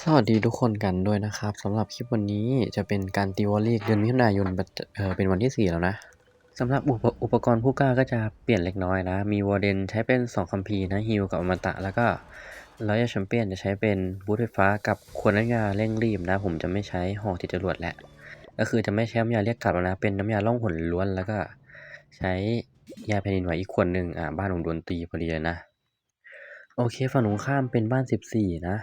สวัสดีทุกคนกันด้วยนะครับสำหรับคลิปวันนี้จะเป็นการตีวอลลย์เดือนมิถุนายนเป็นวันที่ 4 แล้วนะสำหรับอุปอปกรณ์ผู้กล้าก็จะเปลี่ยนเล็กน้อยนะ มีวอร์เดนใช้เป็น 2คัมภีร์นะฮิลกับอมตะ แล้วก็รอยแชมเปี้ยนจะใช้เป็นบูทไฟฟ้ากับควรน้ำยาเร่งรีบนะ ผมจะไม่ใช้หอกติดจรวดแหละก็คือจะไม่ใช้น้ำยาเรียกกลับแล้วนะเป็นน้ำยาล่องหนล้วนแล้วก็ ใช้ยาแผ่นดินไหวอีกขวดหนึ่งอ่าบ้านผมโดนตีพอดีเลยนะ โอเคฝั่งตรงข้ามเป็นบ้าน 14 นะ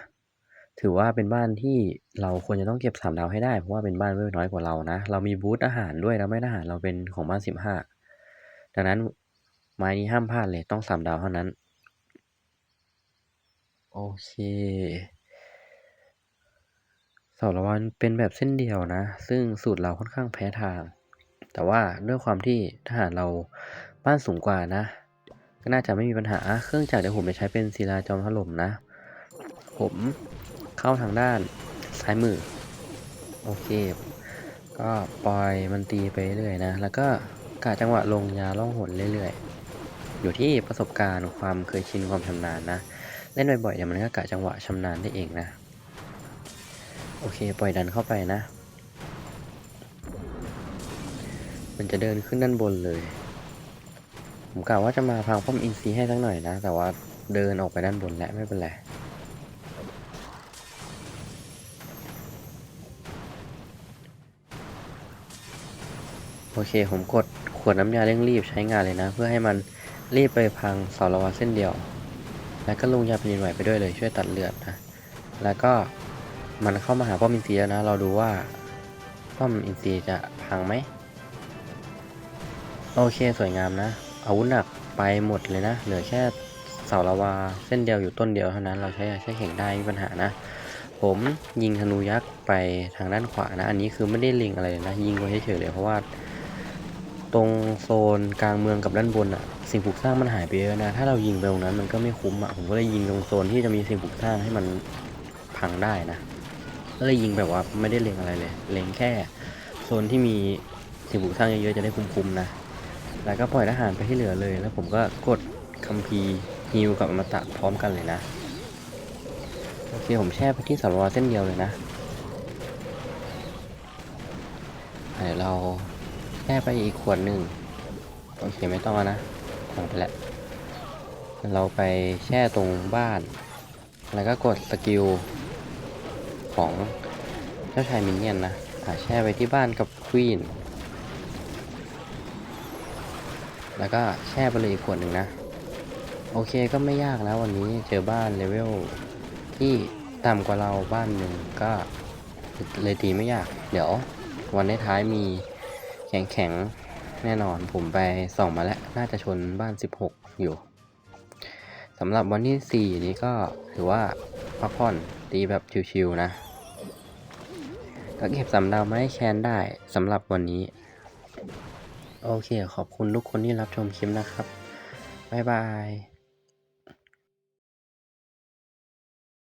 ถือว่าเป็นบ้านที่เราควรจะต้องเก็บสามดาวให้ได้ เพราะว่าเป็นบ้านเวลน้อยกว่าเรานะ เรามีบูธอาหารด้วยแล้วไม่อาหารเราเป็นของบ้าน15ดังนั้นไม้นี้ห้ามพลาดเลยต้องสามดาวเท่านั้น โอเคสาละวันเป็นแบบเส้นเดียวนะ ซึ่งสูตรเราค่อนข้างแพ้ทาง แต่ว่าด้วยความที่ทหารเราบ้านสูงกว่านะ ก็น่าจะไม่มีปัญหา เครื่องจักรเดี๋ยวผมจะใช้เป็นศิลาจอมถล่มนะ ผม เข้าทางด้านซ้ายมือ โอเค ก็ปล่อยมันตีไปเรื่อยนะ แล้วก็กะจังหวะลงยาล่องหนเรื่อยๆ อยู่ที่ประสบการณ์ความเคยชินความชำนาญนะ เล่นบ่อยๆเดี๋ยวมันก็กะจังหวะชำนาญได้เองนะ โอเค ปล่อยดันเข้าไปนะ มันจะเดินขึ้นด้านบนเลย ผมกะว่าจะมาพังป้อมอินซีให้สักหน่อยนะ แต่ว่าเดินออกไปด้านบนแล้วไม่เป็นไร เคผมกดขวดน้ำยาเร่งรีบใช้งานเลยนะ เพื่อให้มันรีบไปพังเสาละวะเส้นเดียว แล้วก็ลงยาแผ่นดินไหวไปด้วยเลยช่วยตัดเลือดนะ แล้วก็มันเข้ามาหาป้อมอินซีแล้วนะ เราดูว่าป้อมอินซีจะพังไหม โอเคสวยงามนะ อาวุธหนักไปหมดเลยนะ เหลือแค่เสาละวาเส้นเดียวอยู่ต้นเดียวเท่านั้น เราใช้ใช้เข่งได้ไม่มีปัญหานะ ผมยิงธนูยักษ์ไปทางด้านขวานะ อันนี้คือไม่ได้เล็งอะไรเลยนะ ยิงไว้เฉยๆเลยเพราะว่า ตรงโซนกลางเมืองกับด้านบนอะสิ่งปลูกสร้างมันหายไปเยอะนะ ถ้าเรายิงไปตรงนั้นมันก็ไม่คุ้มอะผมก็เลยยิงตรงโซนที่จะมีสิ่งปลูกสร้างให้มันพังได้นะก็เลยยิงแบบว่าไม่ได้เล็งอะไรเลย เล็งแค่ โซนที่มีสิ่งปลูกสร้างเยอะๆจะได้คุ้มๆนะ แล้วก็ปล่อยทหารไปที่เหลือเลย แล้วผมก็กดคัมภีร์ฮิวกับอมตะพร้อมกันเลยนะ โอเคผมแช่ไปที่สารวาเส้นเดียวเลยนะเดี๋ยวเรา ช่ไปอีกขวดหนึ่งโอเคไม่ต้องนะพังไปแล้วเราไปแช่ตรงบ้าน แล้วก็กดสกิลของเจ้าชายมินเนี่ยนนะอ่าแช่ไปที่บ้านกับควีนแล้วก็แช่ไปเลยอีกขวดหนึ่งนะ โอเคก็ไม่ยากแล้ววันนี้เจอบ้านเลเวลที่ต่ำกว่าเราบ้านหนึ่งก็เลยตีไม่ยาก เดี๋ยววันท้ายมี แข็งแข็งแน่นอนผมไปส่องมาแล้ว น่าจะชนบ้าน 16 อยู่สำหรับวันที่ 4 นี้ก็ถือว่าพักผ่อนตีแบบชิวๆนะก็เก็บสำดาวมาให้แคนได้สำหรับวันนี้ โอเคขอบคุณทุกคนที่รับชมคลิปนะครับ บ๊ายบาย